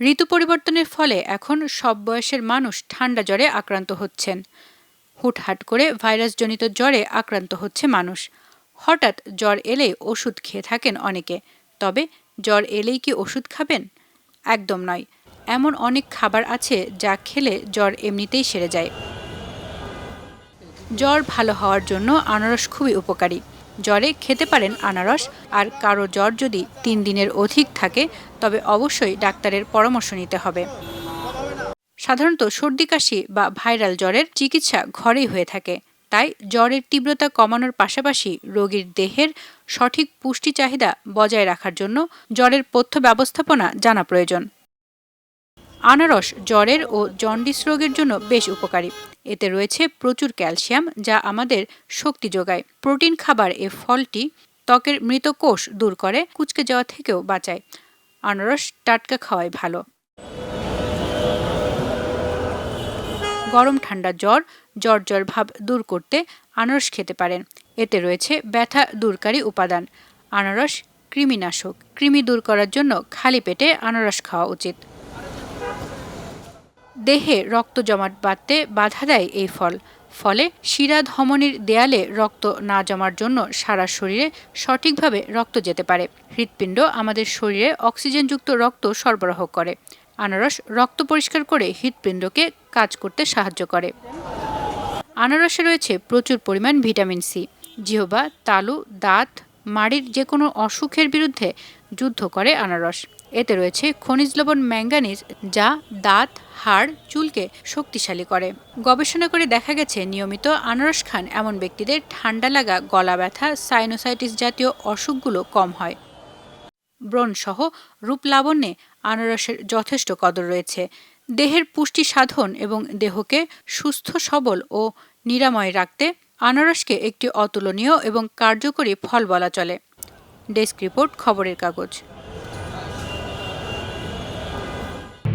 ঋতু পরিবর্তনের ফলে এখন সব বয়সের মানুষ ঠান্ডা জ্বরে আক্রান্ত হচ্ছেন। হুটহাট করে ভাইরাসজনিত জ্বরে আক্রান্ত হচ্ছে মানুষ। হঠাৎ জ্বর এলে ওষুধ খেয়ে থাকেন অনেকে। তবে জ্বর এলেই কি ওষুধ খাবেন? একদম নয়। এমন অনেক খাবার আছে যা খেলে জ্বর এমনিতেই সেরে যায়। জ্বর ভালো হওয়ার জন্য আনারস খুবই উপকারী। জ্বরে খেতে পারেন আনারস, আর কারও জ্বর যদি তিন দিনের অধিক থাকে, তবে অবশ্যই ডাক্তারের পরামর্শ নিতে হবে। সাধারণত সর্দি কাশি বা ভাইরাল জ্বরের চিকিৎসা ঘরেই হয়ে থাকে। তাই জ্বরের তীব্রতা কমানোর পাশাপাশি রোগীর দেহের সঠিক পুষ্টি চাহিদা বজায় রাখার জন্য জ্বরের পথ্য ব্যবস্থাপনা জানা প্রয়োজন। আনারস জ্বরের ও জন্ডিস রোগের জন্য বেশ উপকারী। এতে রয়েছে প্রচুর ক্যালসিয়াম যা আমাদের শক্তি যোগায়। প্রোটিন খাবার এ ফলটি ত্বকের মৃত কোষ দূর করে, কুচকে যাওয়া থেকেও বাঁচায়। আনারস টাটকা খাওয়াই ভালো। গরম ঠান্ডা জ্বর জ্বর জ্বর ভাব দূর করতে আনারস খেতে পারেন। এতে রয়েছে ব্যথা দূরকারী উপাদান। আনারস কৃমিনাশক। কৃমি দূর করার জন্য খালি পেটে আনারস খাওয়া উচিত। দেহে রক্ত জমাট বাঁধতে বাধা দেয় এই ফল। ফলে শিরা ধমনির দেয়ালে রক্ত না জমার জন্য সারা শরীরে সঠিকভাবে রক্ত যেতে পারে। হৃৎপিণ্ড আমাদের শরীরে অক্সিজেনযুক্ত রক্ত সরবরাহ করে। আনারস রক্ত পরিষ্কার করে হৃৎপিণ্ডকে কাজ করতে সাহায্য করে। আনারসে রয়েছে প্রচুর পরিমাণ ভিটামিন সি। জিহবা, তালু, দাঁত, মাড়ির যে কোনো অসুখের বিরুদ্ধে যুদ্ধ করে আনারস। এতে রয়েছে খনিজ লবণ ম্যাঙ্গানিজ, যা দাঁত, হাড়, চুলকে শক্তিশালী করে। গবেষণা করে দেখা গেছে, নিয়মিত আনারস খান এমন ব্যক্তিদের ঠান্ডা লাগা গলা ব্যথা সাইনোসাইটিস জাতীয় অসুখগুলো কম হয়। ব্রণসহ রূপ লাবণ্যে আনারসের যথেষ্ট কদর রয়েছে। দেহের পুষ্টি সাধন এবং দেহকে সুস্থ, সবল ও নিরাময় রাখতে আনারসকে একটি অতুলনীয় এবং কার্যকরী ফল বলা চলে। ডেস্ক রিপোর্ট, খবরের কাগজ।